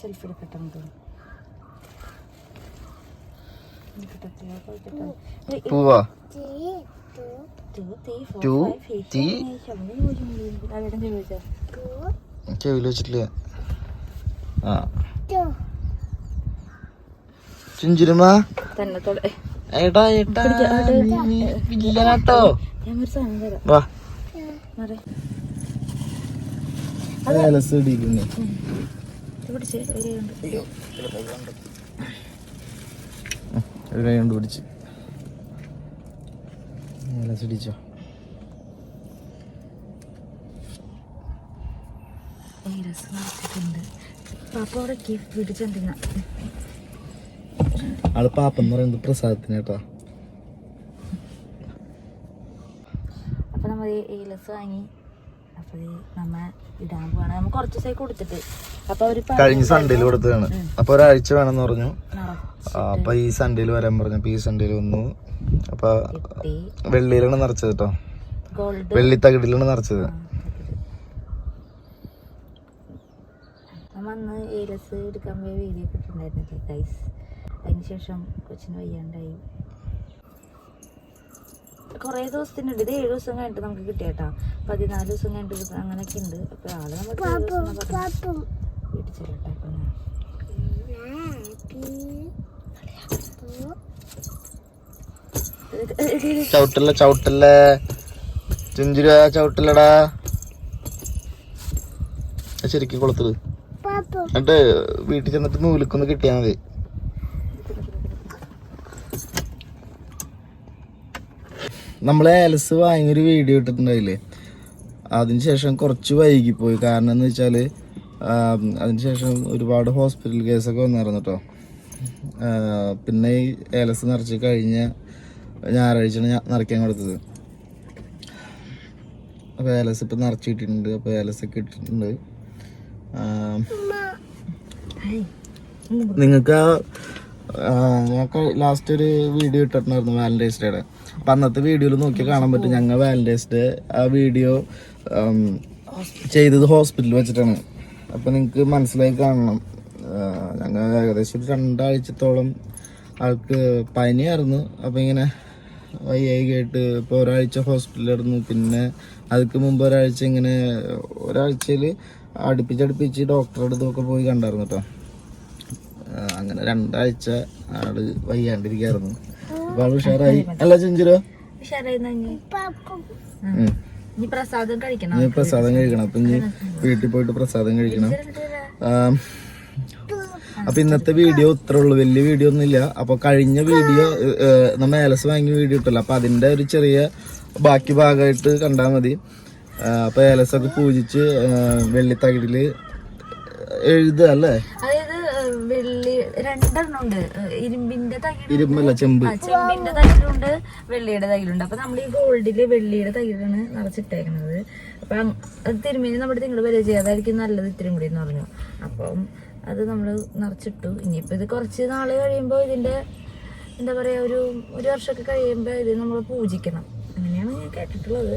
Selfie seven. പോവാ? ചെവിയിൽ വെച്ചിട്ടില്ല. ആ. ചുഞ്ചുരുമ ഏട്ടാ ഏട്ടാ വില്ലനാട്ടോ. വാ. ഇത് പിടിച്ച് ഒരു കൈ കൊണ്ട്. പിടിച്ച്. ഇടിച്ചോ? ആൾ പാപ്പെന്ന് പറയുന്നത് പ്രസാദത്തിന് കേട്ടോ. അപ്പൊ നമ്മൾ ഈ ലസ് വാങ്ങി അപ്പൊ നമ്മ ഇടാൻ പോവാണ്. നമ്മ കുറച്ച് ദിവസമായി കൊടുത്തിട്ട്. അപ്പൊ അവർ കഴിഞ്ഞ സൺഡേയിൽ കൊടുത്തതാണ്. അപ്പൊ ഒരാഴ്ച വേണമെന്ന് പറഞ്ഞു. അപ്പൊ ഈ സൺഡേയിൽ വരാൻ പറഞ്ഞു. അപ്പൊ ഈ സൺഡേയിൽ വന്നു. അപ്പൊ വെള്ളിയിലാണ് നിറച്ചത് കേട്ടോ വെള്ളി തകിടിലാണ് നിറച്ചത്. നമ്മ അന്ന് ഏലസ് എടുക്കാൻ പോയ വീഡിയോ ഒക്കെ ഗൈസ് അതിനുശേഷം കൊച്ചിന് വയ്യാണ്ടായി. കുറേ ദിവസത്തിനുണ്ട്. ഇത് ഏഴ് ദിവസം കഴിഞ്ഞിട്ട് നമുക്ക് കിട്ടിയേട്ടാ. പതിനാല് ദിവസം കഴിഞ്ഞിട്ട് അങ്ങനെയൊക്കെ ഉണ്ട്. അപ്പൊ ആൾ നമുക്ക്. വീട്ടിൽ ചെല്ലട്ടെ ചവിട്ടല്ല ചവിട്ടല്ല ചുഞ്ചുര ചവിട്ടല്ലടാ ശരിക്കും കൊളുത്തത്. എന്നിട്ട് വീട്ടിൽ ചെന്നിട്ട് നൂലിക്കൊന്ന് കിട്ടിയാ മതി. നമ്മളെ ഏലസ് വാങ്ങിയൊരു വീഡിയോ ഇട്ടിട്ടുണ്ടായില്ലേ? അതിനുശേഷം കുറച്ച് വൈകിപ്പോയി. കാരണം എന്ന് വെച്ചാൽ അതിനുശേഷം ഒരുപാട് ഹോസ്പിറ്റൽ കേസൊക്കെ വന്നിരുന്നു കേട്ടോ പിന്നെ ഈ ഏലസ് നിറച്ച് കഴിഞ്ഞ ഞായറാഴ്ചയാണ് ഞാൻ നിറയ്ക്കാൻ കൊടുത്തത്. അപ്പോൾ ഏലസ് ഇപ്പം നിറച്ച് കിട്ടിയിട്ടുണ്ട് അപ്പോൾ ഏലസ് ഒക്കെ ഇട്ടിട്ടുണ്ട്. നിങ്ങൾക്ക് നിങ്ങൾക്ക് ഞാൻ ലാസ്റ്റ് ഒരു വീഡിയോ ഇട്ടിട്ടുണ്ടായിരുന്നു വാലന്റൈൻസ് ഡേയുടെ അപ്പം അന്നത്തെ വീഡിയോയിൽ നോക്കി കാണാൻ പറ്റും. ഞങ്ങൾ വാലന്റൈൻസ് ഡേ ആ വീഡിയോ ചെയ്തത് ഹോസ്പിറ്റലിൽ വെച്ചിട്ടാണ്. അപ്പം നിങ്ങൾക്ക് മനസ്സിലായി കാണണം. ഞങ്ങൾ ഏകദേശം ഒരു രണ്ടാഴ്ചത്തോളം ആൾക്ക് പനിയായിരുന്നു. അപ്പം ഇങ്ങനെ വയ്യായി കേട്ട് ഇപ്പോൾ ഒരാഴ്ച ഹോസ്പിറ്റലിലായിരുന്നു പിന്നെ അതിക്ക് മുമ്പ് ഒരാഴ്ച ഇങ്ങനെ ഒരാഴ്ചയിൽ അടുപ്പിച്ചടുപ്പിച്ച് ഡോക്ടറെ അടുത്തൊക്കെ പോയി കണ്ടായിരുന്നു കേട്ടോ അങ്ങനെ രണ്ടാഴ്ച ആൾ വയ്യാണ്ടിരിക്കായിരുന്നു. അപ്പൊ ആൾ ഉഷാറായി. അല്ല ചെഞ്ചിരോ? നീ പ്രസാദം കഴിക്കണം. അപ്പൊ ഇനി വീട്ടിൽ പോയിട്ട് പ്രസാദം കഴിക്കണം. അപ്പൊ ഇന്നത്തെ വീഡിയോ ഇത്ര ഉള്ളു. വലിയ വീഡിയോ ഒന്നുമില്ല. അപ്പൊ കഴിഞ്ഞ വീഡിയോ നമ്മ ഏലസ് വാങ്ങിയ വീഡിയോ ഇട്ടല്ലോ. അപ്പൊ അതിന്റെ ഒരു ചെറിയ ബാക്കി ഭാഗമായിട്ട് കണ്ടാൽ മതി. അപ്പൊ ഏലസ് ഒക്കെ പൂജിച്ച് വെള്ളിത്തകിടിൽ എഴുതുക അല്ലേ? രണ്ടെണ്ണം ഉണ്ട് ഇരുമ്പിന്റെ തകിട് ഇരുമ്പല്ല ചെമ്പ്. ചെമ്പിന്റെ തകിലുണ്ട് വെള്ളിയുടെ തകിലുണ്ട് അപ്പൊ നമ്മൾ ഈ ഗോൾഡിൽ വെള്ളിയുടെ തകിലാണ് നിറച്ചിട്ടേക്കുന്നത് അപ്പൊ അത് തിരുമേനി നമ്മുടെ നിങ്ങൾ വരെ ചെയ്യാതായിരിക്കും നല്ലത് ഇത്തിരി കൂടി എന്ന് പറഞ്ഞു. അപ്പം അത് നമ്മൾ നിറച്ചിട്ടു. ഇനിയിപ്പോ ഇത് കുറച്ച് നാൾ കഴിയുമ്പോൾ ഇതിന്റെ എന്താ പറയാ ഒരു ഒരു വർഷമൊക്കെ കഴിയുമ്പോൾ ഇത് നമ്മൾ പൂജിക്കണം. അങ്ങനെയാണ് ഞാൻ കേട്ടിട്ടുള്ളത്.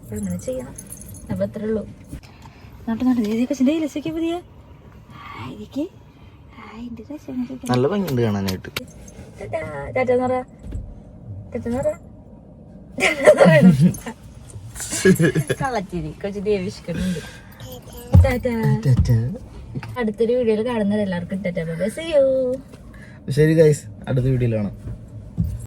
അപ്പൊ അങ്ങനെ ചെയ്യണം. അപ്പൊ അത്രേ ഉള്ളൂ. നോട്ട് നോട്ട് ദീദി കൊച്ചിന്റെ ഇലസൊക്കെ പുതിയ? ആയിരിക്കും. നല്ല ഭംഗിയുണ്ട് കാണാനായിട്ട് അടുത്തൊരു വീഡിയോയിൽ കാണുന്നത് എല്ലാവർക്കും ശരി ഗൈസ് അടുത്ത വീഡിയോയിൽ കാണാം